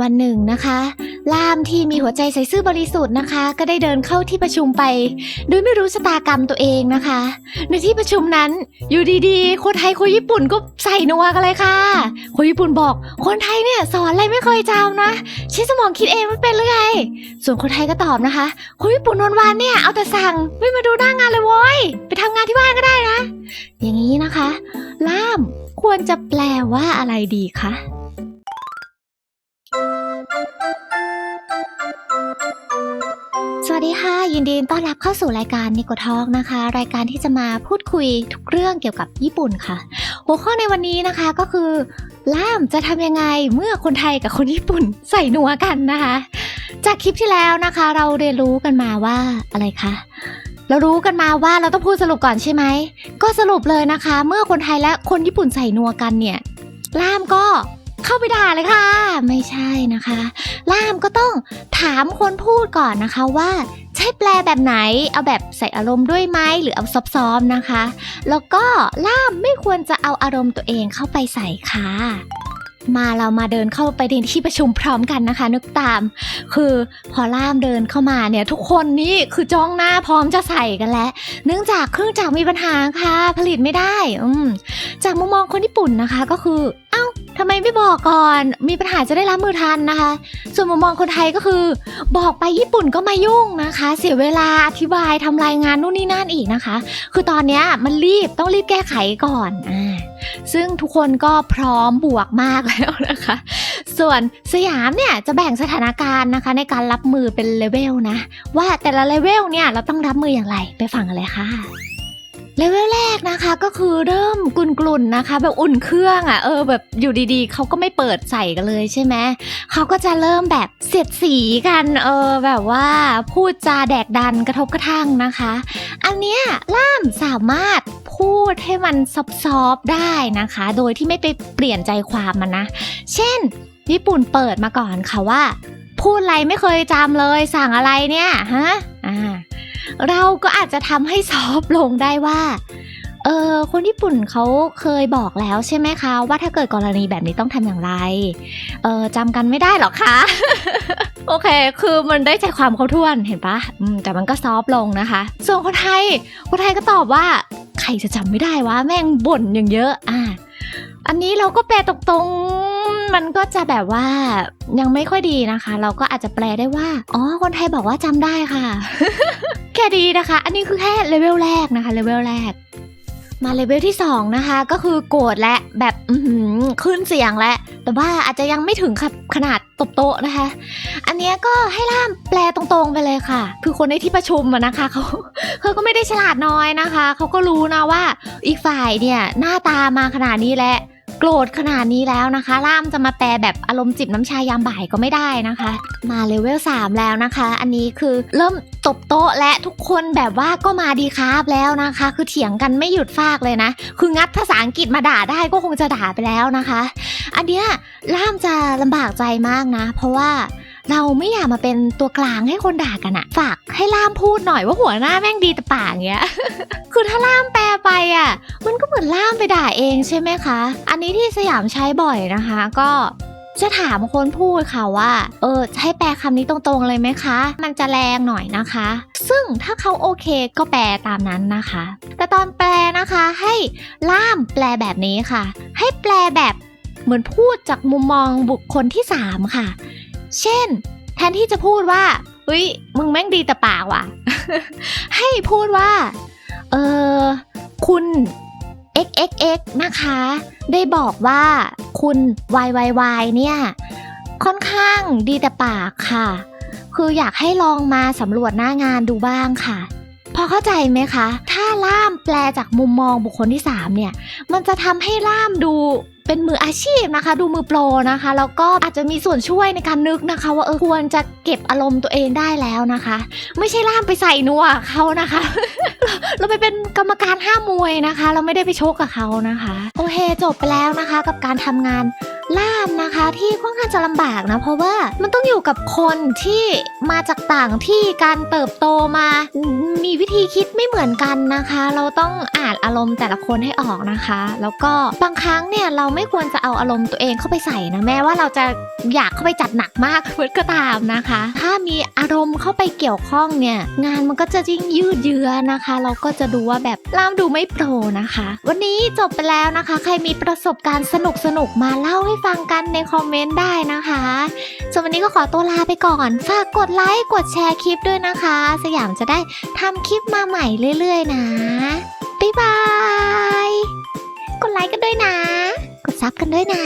วันหนึ่งนะคะล่ามที่มีหัวใจใสซื่อบริสุทธิ์นะคะ ก็ได้เดินเข้าที่ประชุมไป โดยไม่รู้ชะตากรรมตัวเองนะคะ ในที่ประชุมนั้นอยู่ดีๆ คนไทยคนญี่ปุ่นก็ใส่นัวกันเลยค่ะ คนญี่ปุ่นบอก คนไทยเนี่ยสอนอะไรไม่เคยจำนะใช้สมองคิดเองไม่เป็นหรือไงส่วนคนไทยก็ตอบนะคะ คนญี่ปุ่นวันวานเนี่ยเอาแต่สั่งไม่มาดูหน้างานเลยโว้ยไปทำงานที่บ้านก็ได้นะ อย่างนี้นะคะ ล่ามควรจะแปลว่าอะไรดีคะ สวัสดีค่ะ ยินดีต้อนรับเข้าสู่รายการนิโกทอกนะคะ รายการที่จะมาพูดคุยทุกเรื่องเกี่ยวกับญี่ปุ่นค่ะ หัวข้อในวันนี้นะคะก็คือ ล่ามจะทำยังไงเมื่อคนไทยกับคนญี่ปุ่นใส่นัวกันนะคะ จากคลิปที่แล้วนะคะ เราเรียนรู้กันมาว่าอะไรคะเรารู้กันมาว่าเราต้องพูดสรุปก่อนใช่ไหมก็สรุปเลยนะคะ เมื่อคนไทยและคนญี่ปุ่นใส่นัวกันเนี่ยล่ามก็ เข้าไปด่าเลยค่ะ ไม่ใช่นะคะ ล่ามก็ต้องถามคนพูดก่อนนะคะว่าใช่แปลแบบไหน เอาแบบใส่อารมณ์ด้วยไหมหรือเอาซอมๆนะคะ แล้วก็ล่ามไม่ควรจะเอาอารมณ์ตัวเองเข้าไปใส่ค่ะ มาเรามาเดินเข้าไปในที่ประชุมพร้อมกันนะคะ นึกตาม คือพอล่ามเดินเข้ามาเนี่ยทุกคนนี่คือจ้องหน้าพร้อมจะใส่กันแล้ว เนื่องจากเครื่องจักรมีปัญหาค่ะผลิตไม่ได้ อืมจากมุมมองคนญี่ปุ่นนะคะ ก็คือ เอ้าทำไมไม่บอกก่อน มีปัญหาจะได้รับมือทันนะคะ ส่วนมุมมองคนไทยก็คือ บอกไปญี่ปุ่นก็มายุ่งนะคะ เสียเวลาอธิบายทำรายงานนู่นนี่นั่นอีกนะคะ คือตอนเนี้ยมันรีบต้องรีบแก้ไขก่อนอ่า ซึ่งทุกคนก็พร้อมบวกมากแล้วนะคะ ส่วนสยามเนี่ยจะแบ่งสถานการณ์นะคะ ในการรับมือเป็นเลเวลนะ ว่าแต่ละเลเวลเนี่ยเราต้องรับมืออย่างไรไปฟังกันเลยค่ะเลเวลแรกนะคะก็คือเริ่มกลุ่นๆนะคะ แบบอุ่นเครื่องอะ่ะเออแบบอยู่ดีๆเขาก็ไม่เปิดใส่กันเลยใช่ไหมเขาก็จะเริ่มแบบเสียดสีกันเออแบบว่าพูดจาแดกดันกระทบกระทั่งนะคะ อันเนี้ยล่ามสามารถ พูดให้มันซอฟๆได้นะคะ โดยที่ไม่ไปเปลี่ยนใจความมันนะ เช่น ญี่ปุ่นเปิดมาก่อนค่ะว่า พูดอะไรไม่เคยจำเลยสั่งอะไรเนี่ยฮะอ่าเราก็อาจจะทำให้ซอฟลงได้ว่าเออคนญี่ปุ่นเขาเคยบอกแล้วใช่ไหมคะ ว่าถ้าเกิดกรณีแบบนี้ต้องทำอย่างไร เออจำกันไม่ได้หรอคะ โอเค คือมันได้ใจความเขาท่วนเห็นปะแต่มันก็ซอฟลงนะคะ ส่วนคนไทย คนไทยก็ตอบว่า จะจำไม่ได้วะแม่งบ่นอย่างเยอะ อะอันนี้เราก็แปลตรงๆ มันก็จะแบบว่ายังไม่ค่อยดีนะคะ เราก็อาจจะแปลได้ว่า อ๋อ คนไทยบอกว่าจำได้ค่ะ แค่ดีนะคะ อันนี้คือแค่เลเวลแรกนะคะเลเวลแรก มาเลเวลที่ 2 นะคะ ก็คือโกรธและแบบขึ้นเสียงและ แต่ว่าอาจจะยังไม่ถึงขขนาดตบโต๊ะนะคะ อันเนี้ยก็ให้ล่ามแปลตรงๆไปเลยค่ะ คือคนในที่ประชุมนะคะเขา เขาก็ไม่ได้ฉลาดน้อยนะคะเขาก็รู้นะว่าอีกฝ่ายเนี่ยหน้าตามาขนาดนี้และโกรธขนาดนี้แล้วนะคะ ล่ามจะมาแปลแบบอารมณ์จิบน้ำชายามบ่ายก็ไม่ได้นะคะ มาเลเวล3แล้วนะคะ อันนี้คือเริ่มตบโต๊ะและทุกคนแบบว่าก็มาดีครับแล้วนะคะ คือเถียงกันไม่หยุดฟากเลยนะ คืองัดภาษาอังกฤษมาด่าได้ก็คงจะด่าไปแล้วนะคะ อันเนี้ยล่ามจะลำบากใจมากนะ เพราะว่า เราไม่อยากมาเป็นตัวกลางให้คนด่ากันอะฝากให้ล่ามพูดหน่อยว่าหัวหน้าแม่งดีแต่ปากเงี้ย คือถ้าล่ามแปลไปอะมันก็เหมือนล่ามไปด่าเองใช่ไหมคะ อันนี้ที่สยามใช้บ่อยนะคะ ก็จะถามคนพูดค่ะว่า เออให้แปลคำนี้ตรงๆเลยไหมคะ มันจะแรงหน่อยนะคะ ซึ่งถ้าเขาโอเคก็แปลตามนั้นนะคะ แต่ตอนแปลนะคะให้ล่ามแปลแบบนี้ค่ะ ให้แปลแบบเหมือนพูดจากมุมมองบุคคลที่สามค่ะ เช่น แทนที่จะพูดว่าเฮ้ย มึงแม่งดีแต่ปากว่ะ ให้พูดว่า เออคุณ xxx นะคะ ได้บอกว่าคุณ yyy เนี่ย ค่อนข้างดีแต่ปากค่ะ คืออยากให้ลองมาสำรวจหน้างานดูบ้างค่ะ พอเข้าใจไหมคะ ถ้าล่ามแปลจากมุมมองบุคคลที่ 3 เนี่ย มันจะทำให้ล่ามดู เป็นมืออาชีพนะคะ ดูมือโปรนะคะ แล้วก็อาจจะมีส่วนช่วยในการนึกนะคะ ว่าเออควรจะเก็บอารมณ์ตัวเองได้แล้วนะคะ ไม่ใช่ล่ามไปใส่นัวเขานะคะ เราไปเป็นกรรมการห้ามมวยนะคะ เราไม่ได้ไปชกกับเขานะคะ โอเคจบไปแล้วนะคะ กับการทำงาน ล่ามนะคะที่ค่อนข้างจะลำบากนะ เพราะว่ามันต้องอยู่กับคนที่มาจากต่างที่การเติบโตมา มีวิธีคิดไม่เหมือนกันนะคะ เราต้องอ่านอารมณ์แต่ละคนให้ออกนะคะ แล้วก็บางครั้งเนี่ยเราไม่ควรจะเอาอารมณ์ตัวเองเข้าไปใส่นะแม้ว่าเราจะอยากเข้าไปจัดหนักมากก็ตามนะคะ ถ้ามีอารมณ์เข้าไปเกี่ยวข้องเนี่ยงานมันก็จะยิ่งยืดเยื้อนะคะ เราก็จะดูว่าแบบล่ามดูไม่โปรนะคะ วันนี้จบไปแล้วนะคะ ใครมีประสบการณ์สนุกสนุกๆมาเล่าให้ฟังกันในคอมเมนต์ได้นะคะส่วนวันนี้ก็ขอตัวลาไปก่อน ฝากกดไลค์กดแชร์คลิปด้วยนะคะ สยามจะได้ทำคลิปมาใหม่เรื่อยๆนะ บ๊ายบาย กดไลค์กันด้วยนะ กดซับกันด้วยนะ